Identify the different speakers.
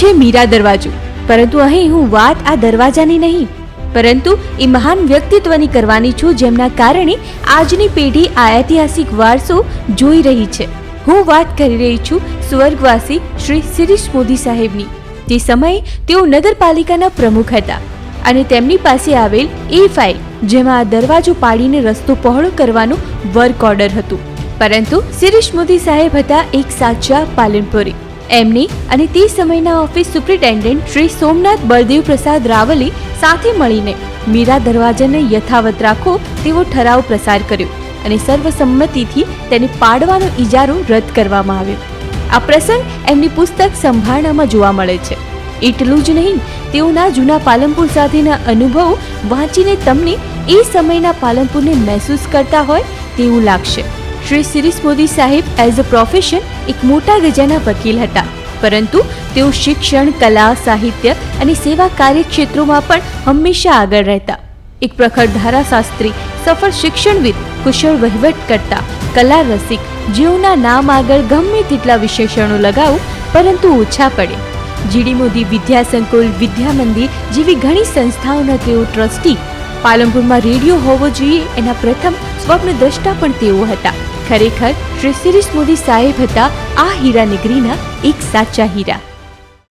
Speaker 1: છે મીરા દરવાજો. પરંતુ અહીં હું વાત આ દરવાજાની નહીં. પરંતુ એ મહાન વ્યક્તિત્વની કરવાની છું જેમના કારણે આજની પેઢી આ ઐતિહાસિક વારસો જોઈ રહી છે. હું વાત કરી રહી છું સ્વર્ગવાસી શ્રી શિરીષ મોદી સાહેબની. તે સમયે તેઓ નગરપાલિકાના પ્રમુખ હતા અને તેમની પાસે આવેલ એ ફાઇલ જેમાં આ દરવાજો પાડીને રસ્તો પહોળો કરવાનું વર્ક ઓર્ડર હતું. પરંતુ શિરીષ મોદી સાહેબ હતા એક સાચા પાલનપુરી. એમની અને તે સમયના ઓફિસ સુપ્રિન્ટેન્ડન્ટ શ્રી સોમનાથ બળદેવ પ્રસાદ રાવલે સાથે મળીને મીરા દરવાજાને યથાવત રાખો તેવો ઠરાવ પ્રસાર કર્યો અને સર્વસંમતિથી તેને પાડવાનો ઇજારો રદ કરવામાં આવ્યો. આ પ્રસંગ એમની પુસ્તક સંભાળનામાં જોવા મળે છે. એટલું જ નહીં, તેઓના જૂના પાલનપુર સાથેના અનુભવો વાંચીને તમને એ સમયના પાલનપુરને મહેસૂસ કરતા હોય તેવું લાગશે. શ્રી શિરીષ મોદી સાહેબ એઝ અ પ્રોફેશન એક મોટા ગજાના વકીલ હતા. પરંતુ તેઓ શિક્ષણ, કલા, સાહિત્ય અને સેવા કાર્યક્ષેત્રોમાં પણ હંમેશા આગળ રહેતા. એક પ્રખર ધારાશાસ્ત્રી, સફળ શિક્ષણવિદ, કુશળ વહીવટ કરતા કલા રસિક જેઓના નામ આગળ ગમે તેટલા વિશેષણો લગાવો, પરંતુ ઓછા પડે. જીડી મોદી વિદ્યા સંકુલ, વિદ્યા મંદિર જેવી ઘણી સંસ્થાઓના તેઓ ટ્રસ્ટી. પાલનપુરમાં રેડિયો હોવો જોઈએ એના પ્રથમ સ્વપ્ન દ્રષ્ટા પણ તેઓ હતા. ખરેખર શ્રી મોદી સાહેબ હતા આ હીરા નીકળીના એક સાચા હીરા.